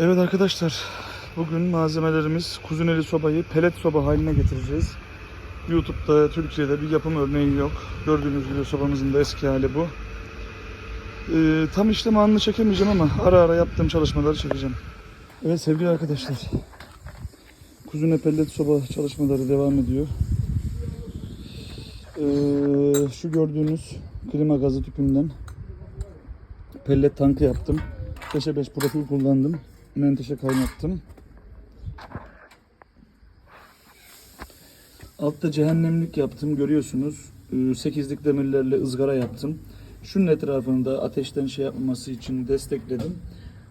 Evet arkadaşlar, bugün malzemelerimiz kuzuneli sobayı pelet soba haline getireceğiz. YouTube'da, Türkiye'de bir yapım örneği yok. Gördüğünüz gibi sobamızın da eski hali bu. Ee, tam işlem anını çekemeyeceğim ama ara ara yaptığım çalışmaları çekeceğim. Evet sevgili arkadaşlar, kuzune pellet soba çalışmaları devam ediyor. Ee, şu gördüğünüz klima gazı tüpünden pellet tankı yaptım. 5'e 5 profil kullandım. Menteşe kaynattım. Altta cehennemlik yaptım görüyorsunuz. 8'lik demirlerle ızgara yaptım. Şunun etrafını da ateşten şey yapmaması için destekledim.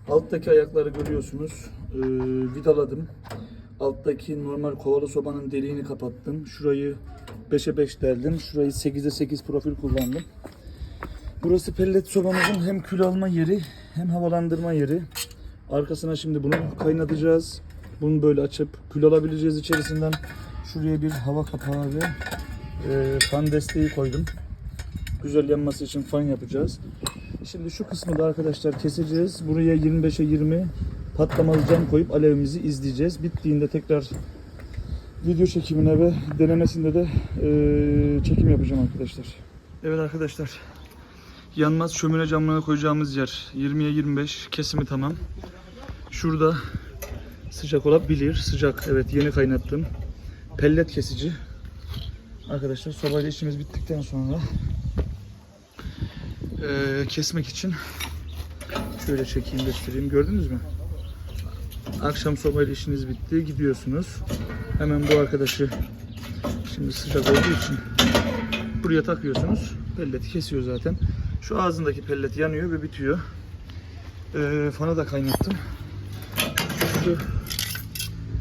Alttaki ayakları görüyorsunuz. Ee, Vidaladım. Alttaki normal kovalı sobanın deliğini kapattım. Şurayı 5'e 5 deldim. Şurayı 8'e 8 profil kullandım. Burası pellet sobamızın hem kül alma yeri hem havalandırma yeri. Arkasına şimdi bunu kaynatacağız. Bunu böyle açıp kül alabileceğiz içerisinden. Şuraya bir hava kapağı ve e, fan desteği koydum. Güzel yanması için fan yapacağız. Şimdi şu kısmı da arkadaşlar keseceğiz. Buraya 25'e 20 patlamalı cam koyup alevimizi izleyeceğiz. Bittiğinde tekrar video çekimine ve denemesinde de e, çekim yapacağım arkadaşlar. Evet arkadaşlar. Yanmaz şömine camına koyacağımız yer 20'ye 25 kesimi tamam. Şurada sıcak olabilir. Sıcak evet yeni kaynattım. Pellet kesici. Arkadaşlar sobayla işimiz bittikten sonra eee, kesmek için şöyle çekeyim göstereyim. Gördünüz mü? Akşam sobayla işiniz bitti. Gidiyorsunuz. Hemen bu arkadaşı şimdi sıcak olduğu için buraya takıyorsunuz. Pelleti kesiyor zaten. Şu ağzındaki pellet yanıyor ve bitiyor. Ee, fanı da kaynattım. Şu,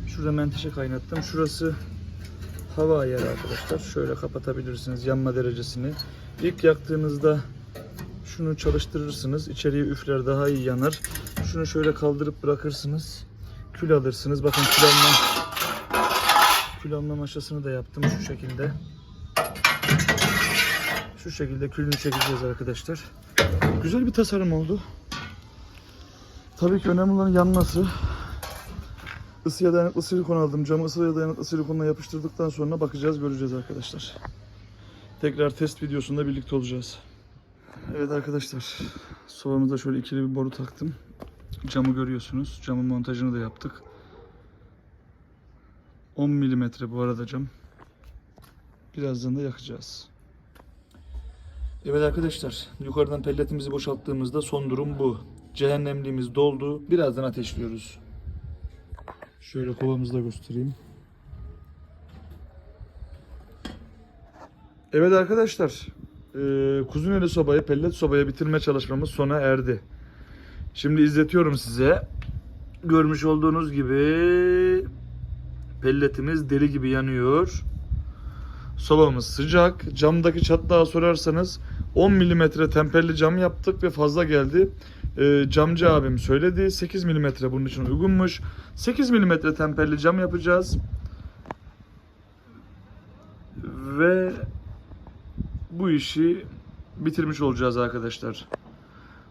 şurada menteşe kaynattım. Şurası hava ayarı arkadaşlar. Şöyle kapatabilirsiniz yanma derecesini. İlk yaktığınızda şunu çalıştırırsınız. İçeriye üfler daha iyi yanar. Şunu şöyle kaldırıp bırakırsınız. Kül alırsınız. Bakın kül alma, kül alma maşasını da yaptım şu şekilde. Şu şekilde külünü çekeceğiz arkadaşlar. Güzel bir tasarım oldu. Tabii ki önemli olan yanması. Isıya dayanıklı silikon aldım. Camı ısıya dayanıklı silikonla yapıştırdıktan sonra bakacağız, göreceğiz arkadaşlar. Tekrar test videosunda birlikte olacağız. Evet arkadaşlar, sobamıza şöyle ikili bir boru taktım. Camı görüyorsunuz. Camın montajını da yaptık. 10 milimetre bu arada cam. Birazdan da yakacağız. Evet arkadaşlar, yukarıdan pelletimizi boşalttığımızda son durum bu. Cehennemliğimiz doldu. Birazdan ateşliyoruz. Şöyle kovamızı da göstereyim. Evet arkadaşlar, eee kuzuneli sobayı pellet sobaya bitirme çalışmamız sona erdi. Şimdi izletiyorum size. Görmüş olduğunuz gibi pelletimiz deli gibi yanıyor. Sobamız sıcak. Camdaki çatlağı sorarsanız 10 milimetre temperli cam yaptık ve fazla geldi. Ee, camcı abim söyledi. 8 milimetre bunun için uygunmuş. 8 milimetre temperli cam yapacağız. Ve bu işi bitirmiş olacağız arkadaşlar.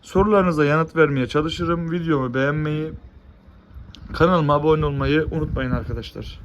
Sorularınıza yanıt vermeye çalışırım. Videomu beğenmeyi, kanalıma abone olmayı unutmayın arkadaşlar.